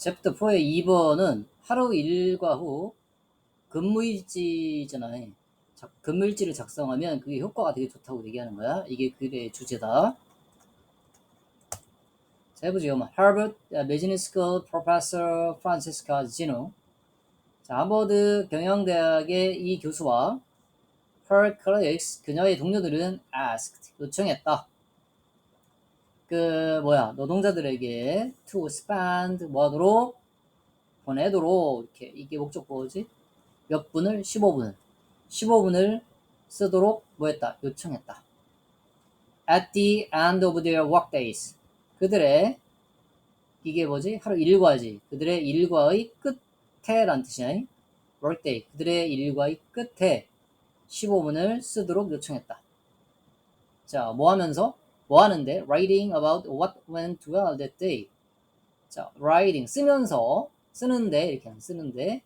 챕터 4의 2번은 하루 일과 후 근무일지잖아요. 자, 근무일지를 작성하면 그게 효과가 되게 좋다고 얘기하는 거야. 이게 글의 주제다. 자, 해보죠. Harvard Business School Professor Francisca Zeno. 자, 하버드 경영대학의 이 교수와 her colleagues, 그녀의 동료들은 asked, 요청했다. 그 뭐야 노동자들에게 to spend 뭐하도록 보내도록 이렇게 이게 목적보지? 몇 분을? 15분을 15분을 쓰도록 뭐했다? 요청했다. At the end of their workdays 그들의 이게 뭐지? 하루 일과지. 그들의 일과의 끝에란 뜻이야. workday 그들의 일과의 끝에 15분을 쓰도록 요청했다. 자, 뭐 하면서 뭐 하는데? Writing about what went well that day. 자, writing 쓰면서 쓰는데 이렇게 쓰는데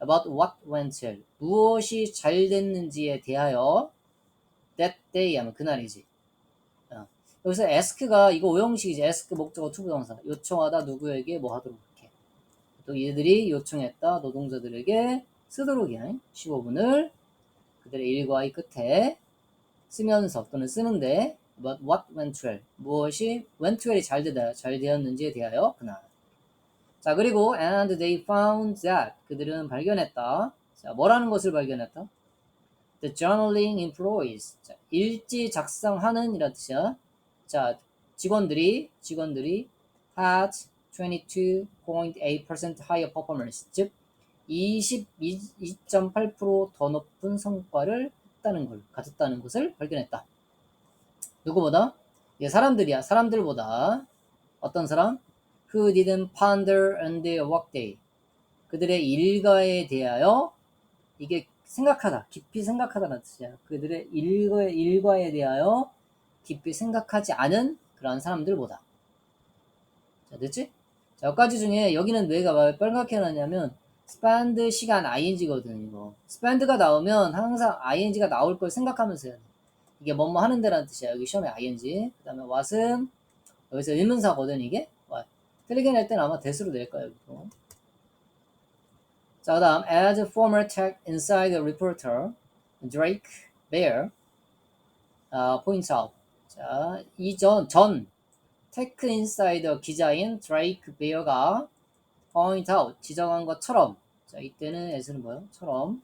about what went well 무엇이 잘 됐는지에 대하여 that day 하면 그날이지. 어. 여기서 ask가 이거 오형식이지. ask 목적어 투부정사 요청하다 누구에게 뭐 하도록 이렇게. 또 얘들이 요청했다 노동자들에게 쓰도록이야. 15분을 그들의 일과의 끝에 쓰면서 또는 쓰는데 about what went well 무엇이 went well이 잘 되다 잘 되었는지에 대하여 그날 자 그리고 and they found that 그들은 발견했다 자 뭐라는 것을 발견했다 the journaling employees 자, 일지 작성하는 이란 뜻이야 자 직원들이 직원들이 had 22.8% higher performance 즉 22.8%더 높은 성과를 했다는 걸 가졌다는 것을 발견했다. 누구보다? 예, 사람들이야. 사람들보다 어떤 사람? Who didn't ponder on their workday. 그들의 일과에 대하여 이게 생각하다, 깊이 생각하다는 뜻이야. 그들의 일과에, 일과에 대하여 깊이 생각하지 않은 그러한 사람들보다. 자, 됐지? 자, 여기까지 중에 여기는 뇌가 빨갛게 해놨냐면 spend 시간 ing거든 이거. spend가 나오면 항상 ing가 나올 걸 생각하면서 해야 돼. 이게 뭐뭐 하는 데라는 뜻이야. 여기 시험에 ing. 그 다음에 what은 여기서 의문사거든 이게. what. 틀리게 낼 때는 아마 대수로 낼 거예요. 여기도. 자, 그 다음 as former tech inside the reporter Drake Bear uh, points out. 자, 이전 전 테크 인사이더 기자인 드레이크 베어가 point out 지적한 것처럼 자 이때는 s는 뭐요? 처럼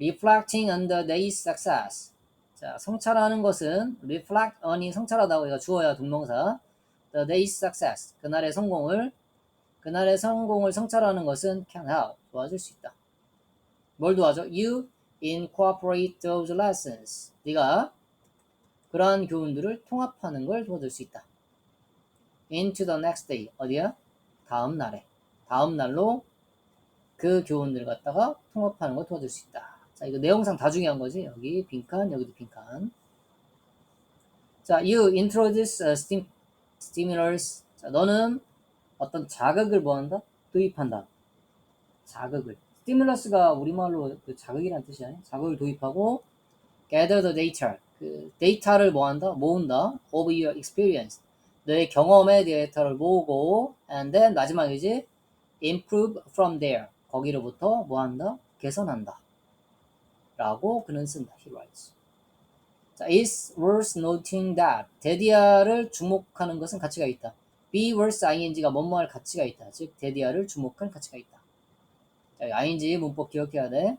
reflecting on the day's success. 자 성찰하는 것은 reflect on이 성찰하다고 이거 주어야 동명사. The day's success. 그날의 성공을 그날의 성공을 성찰하는 것은 can help 도와줄 수 있다. 뭘 도와줘? you incorporate those lessons. 네가 그러한 교훈들을 통합하는 걸 도와줄 수 있다. Into the next day. 어디야? 다음 날에. 다음 날로 그 교훈들 갖다가 통합하는 걸 도와줄 수 있다. 자, 이거 내용상 다 중요한 거지. 여기 빈칸, 여기도 빈칸. 자, you introduce a stim, stimulus. 자, 너는 어떤 자극을 뭐 한다? 도입한다. 자극을. 스티뮬러스가 우리말로 그 자극이라는 뜻이야. 자극을 도입하고 gather the data. 그 데이터를 뭐 한다? 모은다. of your experience. 너의 경험의 데이터를 모으고 and then 마지막이지 improve from there 거기로부터 뭐 한다? 개선한다 라고 그는 쓴다. He writes. 자, it's worth noting that 데디아를 주목하는 것은 가치가 있다. be worth ing가 뭐뭐할 가치가 있다. 즉 데디아를 주목할 가치가 있다. 자, ing 문법 기억해야 돼.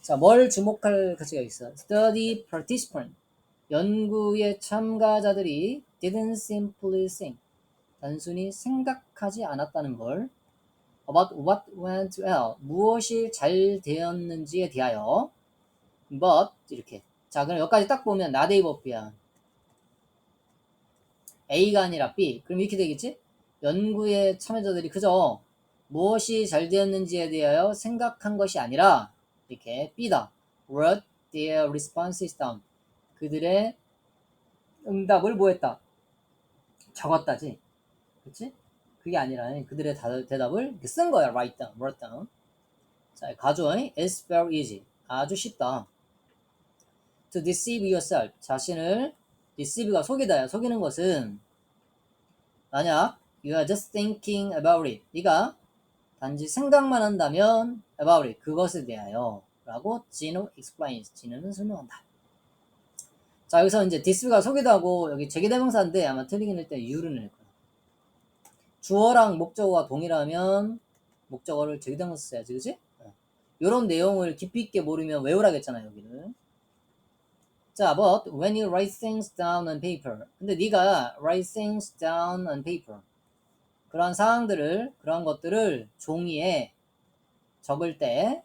자, 뭘 주목할 가치가 있어? study participant. 연구의 참가자들이 didn't simply think. 단순히 생각하지 않았다는 걸 about what went well. 무엇이 잘 되었는지에 대하여 but 이렇게. 자, 그럼 여기까지 딱 보면 나데이 버프야. A가 아니라 B. 그럼 이렇게 되겠지? 연구의 참여자들이 그저 무엇이 잘 되었는지에 대하여 생각한 것이 아니라 이렇게 B다. wrote their responses down. 그들의 응답을 뭐했다? 적었다지. 그치? 그게 아니라 그들의 대답을 쓴 거야. write down, write down. 자, 가져. It's very easy. 아주 쉽다. To deceive yourself. 자신을 deceive가 속이다야. 속이는 것은 만약 You are just thinking about it. 네가 단지 생각만 한다면 about it. 그것에 대하여 라고 Gino explains. 지는 설명한다. 자 여기서 이제 소개도 하고 여기 제기대명사인데 아마 틀리긴 할때 you를 낼 거야. 주어랑 목적어가 동일하면 목적어를 제기대명사 써야지 그지? 이런 내용을 깊이 있게 모르면 외우라겠잖아 여기를. 자, but when you write things down on paper. 근데 네가 write things down on paper. 그러한 사항들을 그러한 것들을 종이에 적을 때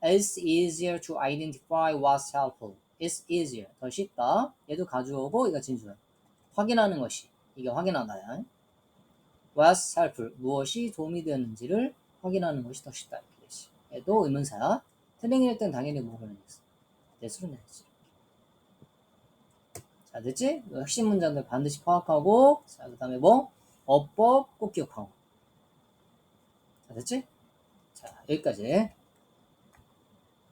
it's easier to identify what's helpful. It's easier. 더 쉽다. 얘도 가져오고 이거 진주야. 확인하는 것이. 이게 확인하다야. Helpful. 무엇이 도움이 되는지를 확인하는 것이 더 쉽다. 이렇게 되지. 얘도 의문사야. 트링일 땐 당연히 모르는 거어 대수로 내야지. 자, 됐지? 그 핵심 문장들 반드시 파악하고, 자, 그 다음에 뭐? 어법 꼭 기억하고. 자, 됐지? 자, 여기까지.